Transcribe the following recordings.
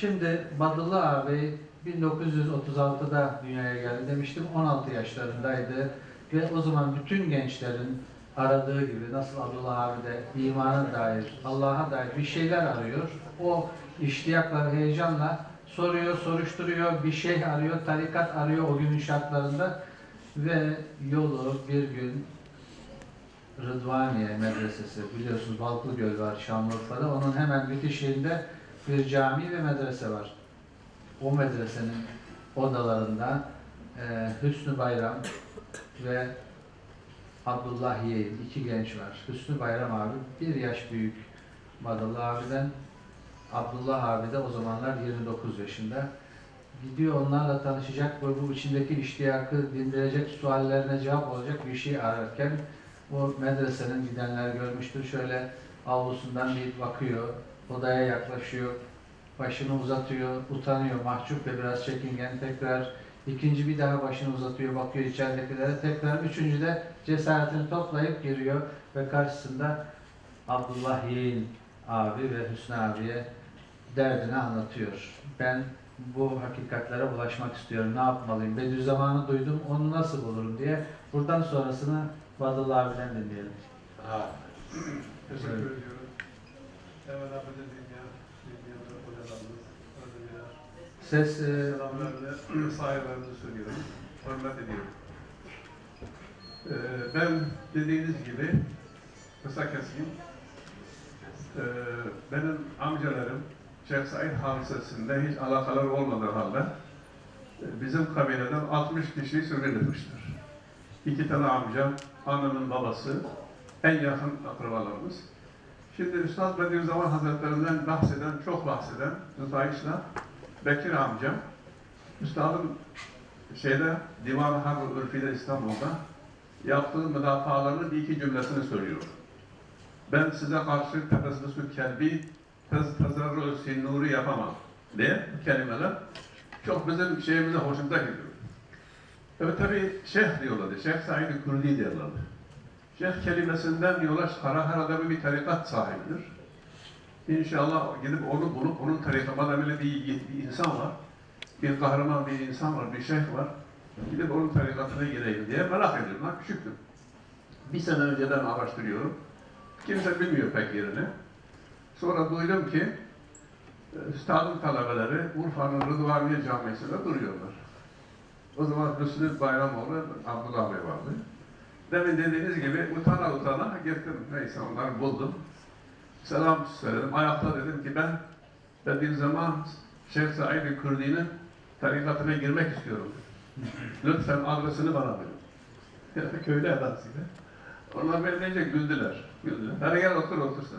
Şimdi Badıllı abi 1936'da dünyaya geldi demiştim. 16 yaşlarındaydı ve o zaman bütün gençlerin aradığı gibi nasıl Abdullah abi de imana dair, Allah'a dair bir şeyler arıyor. O iştiyakla, heyecanla soruyor, soruşturuyor, bir şey arıyor, tarikat arıyor o günün şartlarında ve yolu bir gün Rıdvaniye Medresesi biliyorsunuz Balklıgöl var Şanlıurfa'da. Onun hemen bitişiğinde bir cami ve medrese var. O medresenin odalarında e, Hüsnü Bayram ve Abdullah Yeğen iki genç var. Hüsnü Bayram abi bir yaş büyük Badallı abiden. Abdullah abi de o zamanlar 29 yaşında. Gidiyor onlarla tanışacak ve bu içindeki iştiyakı dindirecek, suallerine cevap olacak bir şey ararken o medresenin gidenler görmüştür. Şöyle avlusundan bir bakıyor, odaya yaklaşıyor, başını uzatıyor, utanıyor, mahcup ve biraz çekingen tekrar ikinci bir daha başını uzatıyor, bakıyor içeridekilere tekrar üçüncü de cesaretini toplayıp giriyor ve karşısında Abdullah Yeğen abi ve Hüsnü abiye derdini anlatıyor. Ben bu hakikatlere ulaşmak istiyorum. Ne yapmalıyım? Bediüzzaman'ı duydum. Onu nasıl bulurum diye. Buradan sonrasını Badıllı abiden dinleyelim. Ha. Teşekkür Evet. Abi dünya, dünyada hocalarımız, ödüller, Ses e, selamlarını, saygılarımızı söylüyorum. Hürmet ediyorum. Ee, ben dediğiniz gibi, kısa keseyim, ee, benim amcalarım Şeyh Said Hadisesi'nde hiç alakaları olmadığı halde e, bizim kabileden 60 kişiyi sürgünlemiştir. İki tane amcam, annemin babası, en yakın akrabalarımız. Şimdi Üstad Bediüzzaman Hazretlerinden bahseden, çok bahseden Rızaiş'la Bekir amcam, Üstadın şeyde Divan-ı Harb-ı Ürfi'de İstanbul'da yaptığı müdafalarının bir iki cümlesini söylüyor. Ben size karşı tefessüsü kelbi, tez tezarru sinnuri yapamam diye kelimeler çok bizim şeyimize hoşumuza gidiyor. Evet tabi şeyh diyorlardı, Şeyh Said-i Kurdi diyorlardı. Şeyh kelimesinden çıkarak herhalde bir tarikat sahibidir. İnşallah gidip onu bulup onun tarikatı, madem öyle bir, bir insan var, bir kahraman bir insan var, bir şeyh var, gidip onun tarikatına gireyim diye merak ediyorum. Ben küçüktüm. Bir sene önceden araştırıyorum. Kimse bilmiyor pek yerini. Sonra duydum ki, e, Üstadın talebeleri Urfa'nın Rıdvaniye Camisi'nde duruyorlar. O zaman Hüsnü Bayramoğlu, Abdullah Bey vardı. Demin dediğiniz gibi utana utana gittim. Neyse onları buldum. Selam söyledim. Ayakta dedim ki ben dediğim zaman Şeyh Said-i Kürdi'nin tarikatına girmek istiyorum. Lütfen adresini bana verin. Yani köylü adasıyla. Onlar beni deyince güldüler. güldüler. Hadi gel otur otur sen.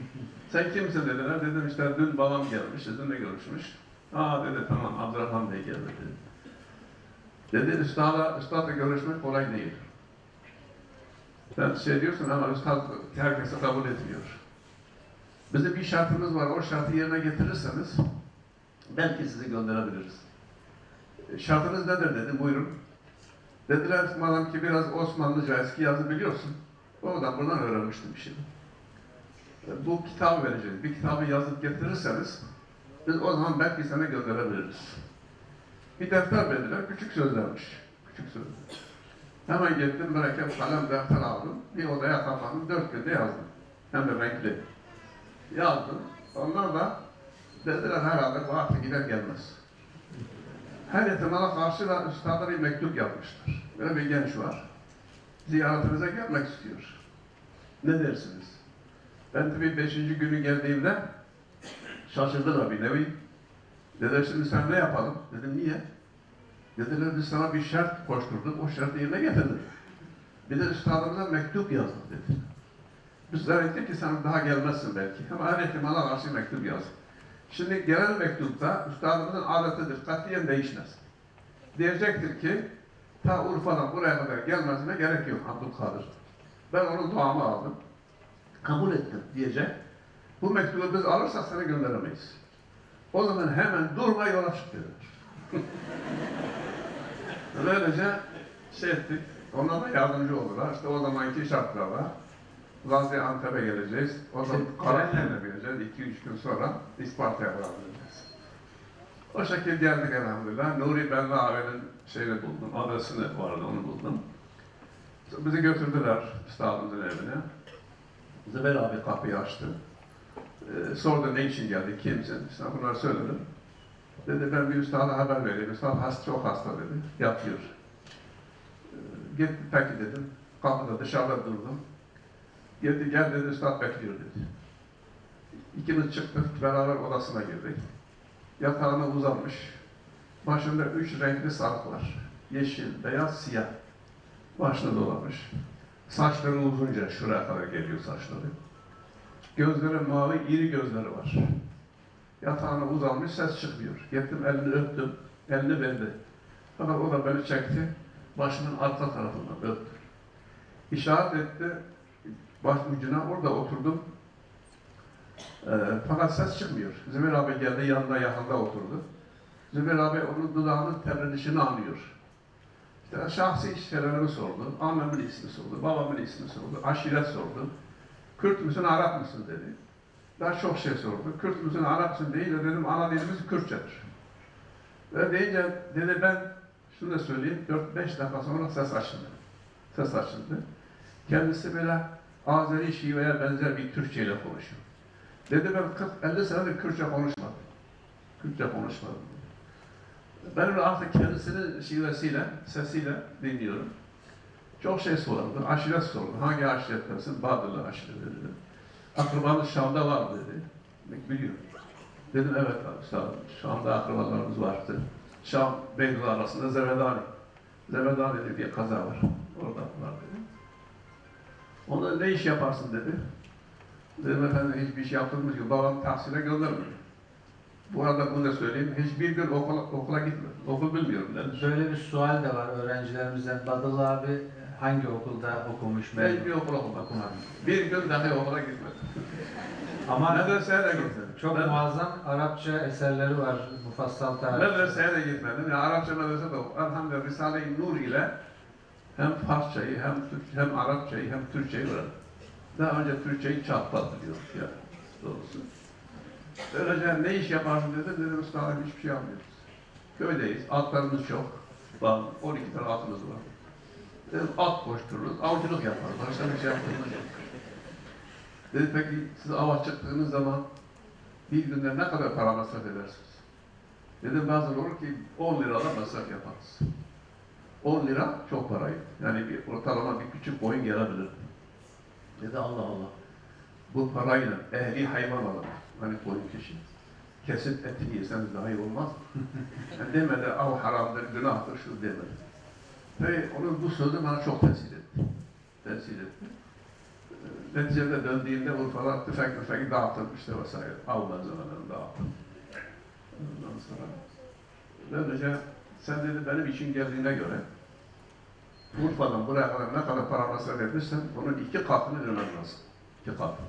Sen kimsin dediler. Dedim işte dün babam gelmiş, sizinle görüşmüş. Aa dedi tamam Abdurrahman Bey geldi dedi. Dedi üstada, üstadla görüşmek kolay değil. Sen şey diyorsun ama üstad herkese kabul etmiyor. Bizim bir şartımız var. O şartı yerine getirirseniz belki sizi gönderebiliriz. E, Şartınız nedir dedim. Buyurun. Dediler madem ki biraz Osmanlıca eski yazı biliyorsun. Oradan buradan öğrenmiştim şey. E, Bu kitabı vereceğiz. Bir kitabı yazıp getirirseniz biz o zaman belki sana gönderebiliriz. Bir defter verdiler. Küçük sözlermiş. Küçük sözler. Hemen gittim mürekkep kalem defter aldım. Bir odaya kapandım. Dört günde yazdım. Hem de renkli. Yazdım. Onlar da dediler herhalde bu artık gider gelmez. Her ihtimala karşı da üstada bir mektup yapmışlar. Böyle bir genç var. Ziyaretinize gelmek istiyor. Ne dersiniz? Ben tabii beşinci günü geldiğimde şaşırdılar bir nevi. Dediler şimdi sen ne yapalım? Dedim niye? Dediler biz sana bir şart koşturduk, o şartı yerine getirdik. Bir de üstadımıza mektup yazdık dedi. Biz zannettik ki sen daha gelmezsin belki. Ama her ihtimala karşı mektup yazdık. Şimdi gelen mektupta üstadımızın adetidir, katiyen değişmez. Diyecektir ki, ta Urfa'dan buraya kadar gelmesine gerek yok Abdülkadir. Ben onun duamı aldım. Kabul ettim diyecek. Bu mektubu biz alırsak sana gönderemeyiz. O zaman hemen durma yola çık dediler. Böylece şey ettik. Onlar da yardımcı oldular. İşte o zamanki şartlarla Gaziantep'e geleceğiz. O zaman Tren- Karadeniz'e bineceğiz. 2-3 gün sonra İsparta'ya varacağız. O şekilde geldik elhamdülillah. Nuri Belli abinin şeyini buldum, adresini vardı onu buldum. Bizi götürdüler üstadımızın evine. Zübeyir abi kapıyı açtı. Ee, sordu ne için geldi, kimsin? İşte bunları söyledim. Dedi ben bir üstada haber vereyim. Üstad hasta, çok hasta dedi. Yatıyor. Ee, gitti peki dedim. Kapıda dışarıda durdum. Geldi gel dedi üstad bekliyor dedi. İkimiz çıktık beraber odasına girdik. Yatağına uzanmış. Başında üç renkli sarık var. Yeşil, beyaz, siyah. Başına dolamış. Saçları uzunca şuraya kadar geliyor saçları. Gözleri mavi, iri gözleri var. Yatağına uzanmış, ses çıkmıyor. Gittim elini öptüm, elini verdi. Fakat o da beni çekti, başımın arka tarafından öptü. İşaret etti, baş ucuna orada oturdum. Ee, fakat ses çıkmıyor. Zübeyir abi geldi, yanında yakında oturdu. Zübeyir abi onun dudağının tebrenişini anlıyor. İşte şahsi şeylerimi sordu, annemin ismini sordu, babamın ismini sordu, aşiret sordu. Kürt müsün, Arap mısın dedi. Daha çok şey sordu. Kürt müsün, Arap mısın deyince dedim ana dilimiz Kürtçedir. Ve deyince dedi ben şunu da söyleyeyim, 4-5 dakika sonra ses açıldı. Ses açıldı. Kendisi böyle Azeri şiveye benzer bir Türkçe ile konuşuyor. Dedi ben 40-50 senedir Kürtçe konuşmadım. Kürtçe konuşmadım. Ben artık kendisinin şivesiyle, sesiyle dinliyorum. Çok şey sordu, aşiret sordu. Hangi aşirettensin? Badırlı aşiret dedi. Akrabanız Şam'da var dedi. Biliyorum. Dedim evet abi sağ olun. Şam'da akrabalarımız vardı. Şam, Beyrut arasında Zevedani. Zevedani diye kaza var. Orada var dedi. Ona ne iş yaparsın dedi. Dedim efendim hiçbir iş yaptığımız gibi babam tahsile göndermedi. Bu arada bunu da söyleyeyim. Hiçbir gün okula, okula gitmedim. Okul bilmiyorum dedim. Böyle bir sual de var öğrencilerimizden. Badıl abi hangi okulda okumuş? Ben bir okula okumadım. Okumadım. Bir gün dahi okula gitmedim. Ama Medreseye de gitmedim. çok Ben- muazzam Arapça eserleri var mufassal tarih. Medreseye de gitmedim. Yani Arapça medrese de okudum. Elhamdülillah Risale-i Nur ile hem Farsçayı, hem Türk, hem Arapçayı, hem Türkçeyi öğrendim. Daha önce Türkçeyi çatpat biliyorum ya doğrusu. Böylece ne iş yaparsın dedim, dedim ustalarım hiçbir şey yapmıyoruz. Köydeyiz, atlarımız çok. Var, 12 tane atımız var. At koştururuz, avcılık yaparız. Başka bir şey yapmıyoruz. Dedi peki siz ava çıktığınız zaman bir günde ne kadar para masraf edersiniz? Dedim bazen olur ki 10 liradan masraf yaparız. 10 lira çok paraydı. Yani bir ortalama bir küçük boyun gelebilir. Dedi Allah Allah. Bu parayla ehli hayvan alalım. Hani koyun kişi. Kesip etini yeseniz daha iyi olmaz yani demedi av haramdır, günahtır, şu demedi. Ve onun bu sözü bana çok tesir etti. Tesir etti. Ee, Neticede döndüğümde Urfa'da tüfek müfek dağıttım işte vesaire. Malzemelerini dağıttım. Ondan sonra böylece sen dedi benim için geldiğine göre Urfa'dan buraya kadar ne kadar para masraf etmişsen onun iki katını ödemen lazım. İki katı.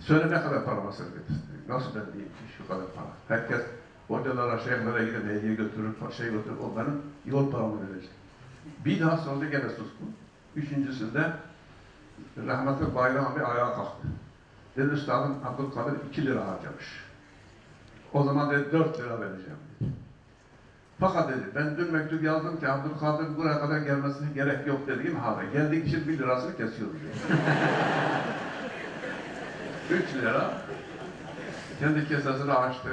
Söyle ne kadar para masraf ettin? Nasıl ben diyeyim ki şu kadar para? Herkes hocalara, şeyhlere gidip hediye götürür, şey götürür. O benim yol paramı verecek. Bir daha sonra gene suskun. Üçüncüsünde rahmetli Bayram abi ayağa kalktı. Dedi üstadım Abdülkadir iki lira harcamış. O zaman dedi dört lira vereceğim. Fakat dedi ben dün mektup yazdım ki Abdülkadir buraya kadar gelmesine gerek yok dediğim halde geldiği kişi bir lirasını kesiyordu. diyor. Üç lira kendi kesesini açtı.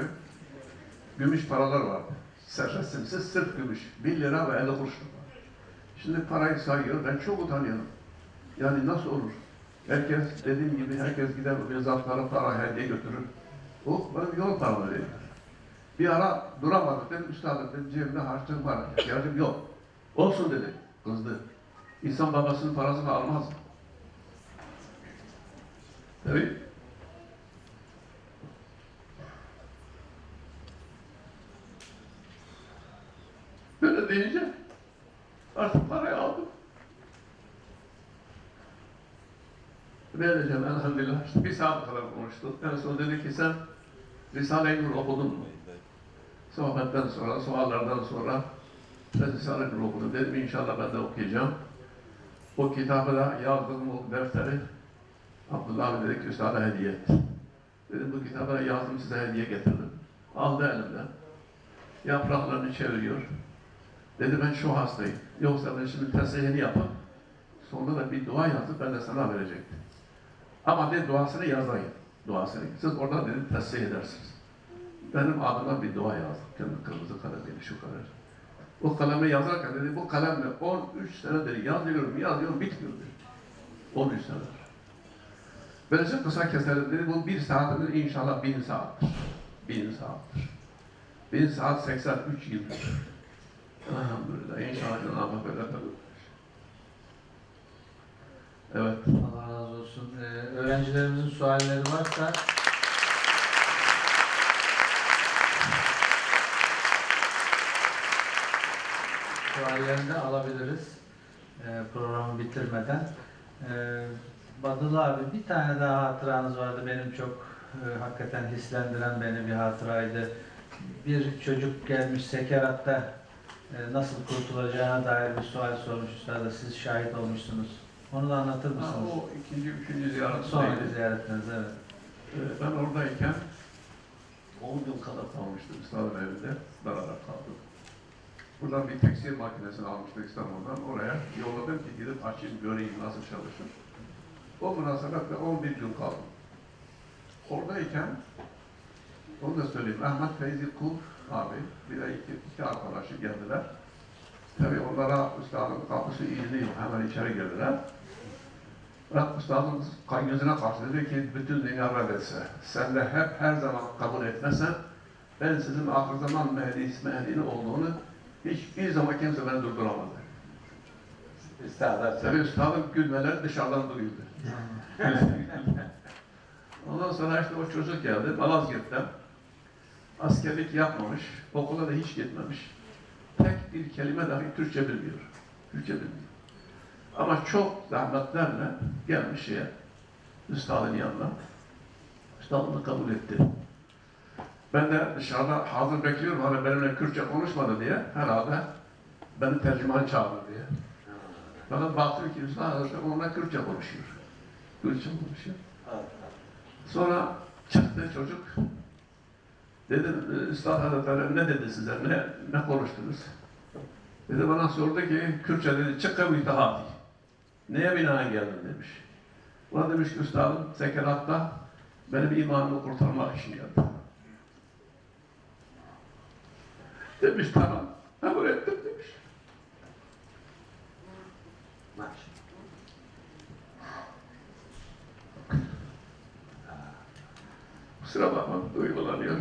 Gümüş paralar vardı. Resimsiz sırf gümüş. Bir lira ve elli kuruş var. Şimdi parayı sayıyor. Ben çok utanıyorum. Yani nasıl olur? Herkes dediğim gibi herkes gider mezatlara para hediye götürür. O benim yol veriyor. Bir ara duramadı. Dedim üstadım benim cebimde harçlığım var. İhtiyacım yok. Olsun dedi. Kızdı. İnsan babasının parasını almaz. Tabii. Böyle deyince artık parayı aldım. Vereceğim elhamdülillah. İşte bir saat kadar konuştuk. En son dedi ki sen Risale-i Nur okudun mu? Sohbetten sonra, suallardan sonra ben Risale-i Nur okudum. Dedim inşallah ben de okuyacağım. O kitabı da yazdığım o defteri Abdullah abi dedi ki üstada hediye et. Dedim bu kitabı yazdım size hediye getirdim. Aldı elimden. Yapraklarını çeviriyor. Dedi ben şu hastayım. Yoksa ben şimdi tesihini yapıp sonra da bir dua yazıp ben de sana verecektim. Ama dedi duasını yazayım. Duasını. Siz orada dedi tesih edersiniz. Benim adıma bir dua yazdım. Kendi kırmızı kalemiyle şu kadar. O kalemi yazarken dedi bu kalemle 13 senedir yazıyorum, yazıyorum, bitmiyor dedi. 13 senedir. Böylece kısa keselim dedi. Bu bir saat dedi, inşallah bin saattir. Bin saattir. Bin saat 83 yıldır. Elhamdülillah. İnşallah Cenab-ı. Evet. Allah razı olsun. Ee, öğrencilerimizin sualleri varsa suallerini de alabiliriz ee, programı bitirmeden. Ee, Badıl abi bir tane daha hatıranız vardı benim çok e, hakikaten hislendiren beni bir hatıraydı. Bir çocuk gelmiş sekeratta e, nasıl kurtulacağına dair bir sual sormuş üstada. Siz şahit olmuşsunuz. Onu da anlatır Ha, mısınız? o ikinci, üçüncü ziyaret Sonraki ziyaretiniz evet. Ee, Ben oradayken 10 yıl kadar kalmıştım İstanbul evinde. Beraber kaldık. Buradan bir tekstil makinesini almıştık İstanbul'dan. Oraya yolladım ki gidip açayım, göreyim nasıl çalışır. O münasebetle 11 yıl kaldım. Oradayken, onu da söyleyeyim, Ahmet Feyzi Kul abi, bir de iki, iki arkadaşı geldiler. Tabii onlara üstadın kapısı yok, hemen içeri girdiler. Bırak üstadın yüzüne karşı dedi ki bütün dünya reddetse, sen de hep her zaman kabul etmezsen ben sizin ahir zaman Mehdi Mehdi'nin olduğunu hiçbir zaman kimse beni durduramadı. Üstadlar Tabii üstadın gülmeleri dışarıdan duyuldu. Ondan sonra işte o çocuk geldi Malazgirt'ten. Askerlik yapmamış, okula da hiç gitmemiş. Tek bir kelime dahi Türkçe bilmiyor. Türkçe bilmiyor. Ama çok zahmetlerle gelmiş şeye, üstadın yanına. Üstad onu kabul etti. Ben de dışarıda hazır bekliyorum, hani benimle Kürtçe konuşmadı diye, herhalde beni tercüman çağırdı diye. Bana baktım ki Üstad Hazretleri onunla Kürtçe konuşuyor. Kürtçe konuşuyor. Sonra çıktı çocuk. Dedim, Üstad Hazretleri ne dedi size, ne, ne konuştunuz? Dedi bana sordu ki, Kürtçe dedi, çıkkı mütehadi. Neye binaen geldin demiş. Ulan demiş ki üstadım, sekeratta benim imanımı kurtarmak için geldim. Demiş tamam, kabul ettim demiş. Kusura bakma, duygulanıyorum.